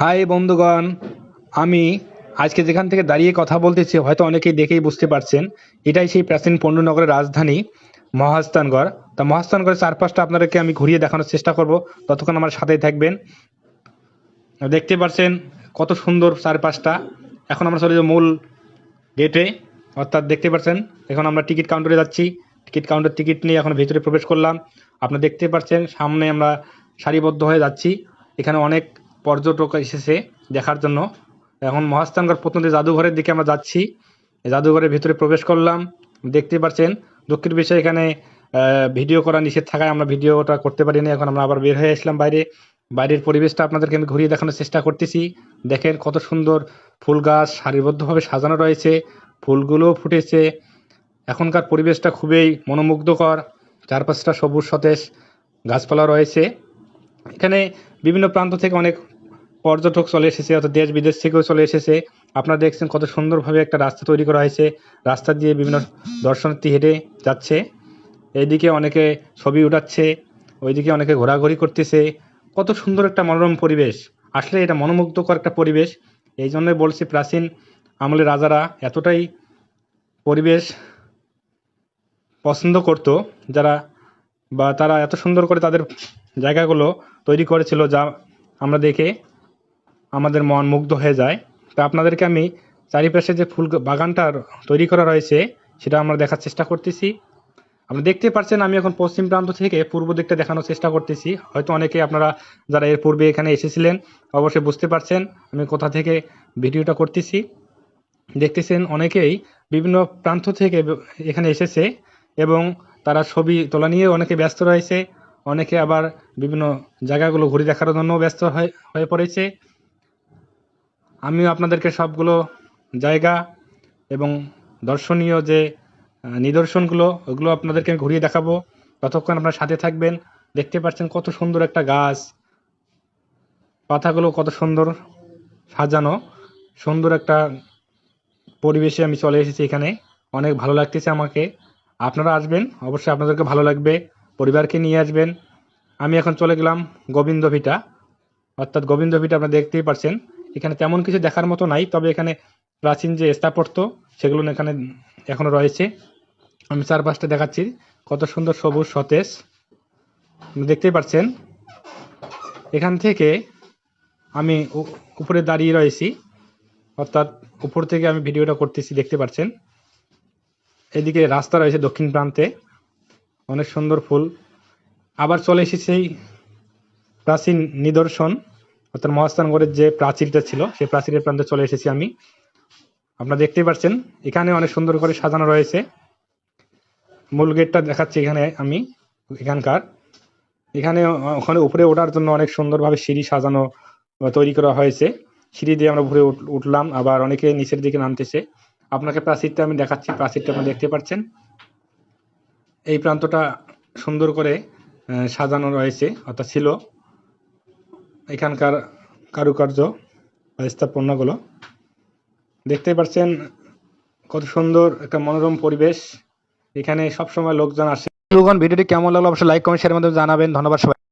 High বন্ধুগণ, আমি আজকে যেখান থেকে দাঁড়িয়ে কথা বলতেছি, হয়তো অনেকেই দেখেই বুঝতে পারছেন, এটাই সেই প্রাচীন পণ্যনগরের রাজধানী মহাস্থানগড়। তা মহাস্থানগড়ের চারপাশটা আপনাদেরকে আমি ঘুরিয়ে দেখানোর চেষ্টা করব, ততক্ষণ আমার সাথেই থাকবেন। দেখতে পাচ্ছেন কত সুন্দর চারপাশটা। এখন আমরা চলে যাব মূল গেটে, অর্থাৎ দেখতে পাচ্ছেন এখন আমরা টিকিট কাউন্টারে যাচ্ছি। টিকিট কাউন্টার টিকিট নিয়ে এখন ভেতরে প্রবেশ করলাম। আপনারা দেখতে পাচ্ছেন সামনে আমরা সারিবদ্ধ হয়ে যাচ্ছি। এখানে অনেক পর্যটক এসেছে দেখার জন্য। এখন মহাস্থানগড় প্রতিনিধি জাদুঘরের দিকে আমরা যাচ্ছি। জাদুঘরের ভিতরে প্রবেশ করলাম। দেখতে পাচ্ছেন, দুঃখের বিষয় এখানে ভিডিও করা নিষেধ থাকায় আমরা ভিডিওটা করতে পারিনি। এখন আমরা আবার বের হয়ে আসলাম বাইরে। বাইরের পরিবেশটা আপনাদেরকে আমি ঘুরিয়ে দেখানোর চেষ্টা করতেছি। দেখেন কত সুন্দর ফুল গাছ, সারিবদ্ধভাবে সাজানো রয়েছে। ফুলগুলো ফুটেছে। এখনকার পরিবেশটা খুবই মনোমুগ্ধকর। চারপাশটা সবুজ, সতেজ গাছপালা রয়েছে। এখানে বিভিন্ন প্রান্ত থেকে অনেক পর্যটক চলে এসেছে, অর্থাৎ দেশ বিদেশ থেকেও চলে এসেছে। আপনারা দেখছেন কত সুন্দরভাবে একটা রাস্তা তৈরি করা হয়েছে। রাস্তা দিয়ে বিভিন্ন দর্শনার্থী হেঁটে যাচ্ছে। এইদিকে অনেকে ছবি উঠাচ্ছে, ওইদিকে অনেকে ঘোরাঘুরি করতেছে। কত সুন্দর একটা মনোরম পরিবেশ। আসলে এটা মনোমুগ্ধকর একটা পরিবেশ। এই জন্যই বলছি প্রাচীন আমলের রাজারা এতটাই পরিবেশ পছন্দ করত, যারা বা তারা এত সুন্দর করে তাদের জায়গাগুলো তৈরি করেছিল যা আমরা দেখে আমাদের মন মুগ্ধ হয়ে যায়। তা আপনাদেরকে আমি চারিপাশে যে ফুল বাগানটা তৈরি করা রয়েছে, সেটা আমরা দেখার চেষ্টা করতেছি। আপনি দেখতে পাচ্ছেন আমি এখন পশ্চিম প্রান্ত থেকে পূর্ব দিকটা দেখানোর চেষ্টা করতেছি। হয়তো অনেকে আপনারা যারা এর পূর্বে এখানে এসেছিলেন, অবশ্যই বুঝতে পারছেন, আমি কোথা থেকে ভিডিওটা করতেছি। দেখতেছেন, অনেকেই বিভিন্ন প্রান্ত থেকে এখানে এসেছে এবং তারা ছবি তোলা নিয়ে অনেকে ব্যস্ত রয়েছে। অনেকে আবার বিভিন্ন জায়গাগুলো ঘুরে দেখার জন্য ব্যস্ত হয়ে পড়েছে। আমিও আপনাদেরকে সবগুলো জায়গা এবং দর্শনীয় যে নিদর্শনগুলো, ওগুলো আপনাদেরকে ঘুরিয়ে দেখাবো। ততক্ষণ আপনার সাথে থাকবেন। দেখতে পাচ্ছেন কত সুন্দর একটা গাছ। পাতাগুলো কত সুন্দর সাজানো। সুন্দর একটা পরিবেশে আমি চলে এসেছি এখানে। অনেক ভালো লাগতেছে আমাকে। আপনারা আসবেন, অবশ্যই আপনাদেরকে ভালো লাগবে। পরিবারকে নিয়ে আসবেন। আমি এখন চলে গেলাম গোবিন্দ ভিটা অর্থাৎ গোবিন্দ ভিটা আপনারা দেখতেই পাচ্ছেন এখানে তেমন কিছু দেখার মতো নাই, তবে এখানে প্রাচীন যে স্থাপত্য, সেগুলো এখানে এখনও রয়েছে। আমি চারপাশটা দেখাচ্ছি। কত সুন্দর সবুজ সতেজ। দেখতেই পাচ্ছেন। এখান থেকে আমি উপরে দাঁড়িয়ে রয়েছি। অর্থাৎ উপর থেকে আমি ভিডিওটা করতেছি, দেখতে পাচ্ছেন। এদিকে রাস্তা রয়েছে দক্ষিণ প্রান্তে। অনেক সুন্দর ফুল। আবার চলে এসেছি প্রাচীন নিদর্শন। অর্থাৎ মহাস্থানগড়ের যে প্রাচীরটা ছিল, সেই প্রাচীরের প্রান্তে চলে এসেছি আমি। আপনারা দেখতেই পাচ্ছেন এখানে অনেক সুন্দর করে সাজানো রয়েছে। মূল গেটটা দেখাচ্ছি এখানে আমি, এখানকার। এখানে ওখানে উপরে ওঠার জন্য অনেক সুন্দরভাবে সিঁড়ি সাজানো তৈরি করা হয়েছে। সিঁড়ি দিয়ে আমরা উঠ- উঠলাম, আবার অনেকে নিচের দিকে নামতেছে। আপনাকে প্রাচীরটা আমি দেখাচ্ছি, প্রাচীরটা আপনি দেখতে পাচ্ছেন। এই প্রান্তটা সুন্দর করে সাজানো রয়েছে, অর্থাৎ ছিল। এখানকার কারুকার্য বা স্থাপনাগুলো দেখতেই পাচ্ছেন কত সুন্দর একটা মনোরম পরিবেশ। এখানে সবসময় লোকজন আসে। ভিডিওটি কেমন লাগল অবশ্যই লাইক কমেন্ট শেয়ারের মাধ্যমে জানাবেন। ধন্যবাদ সবাই।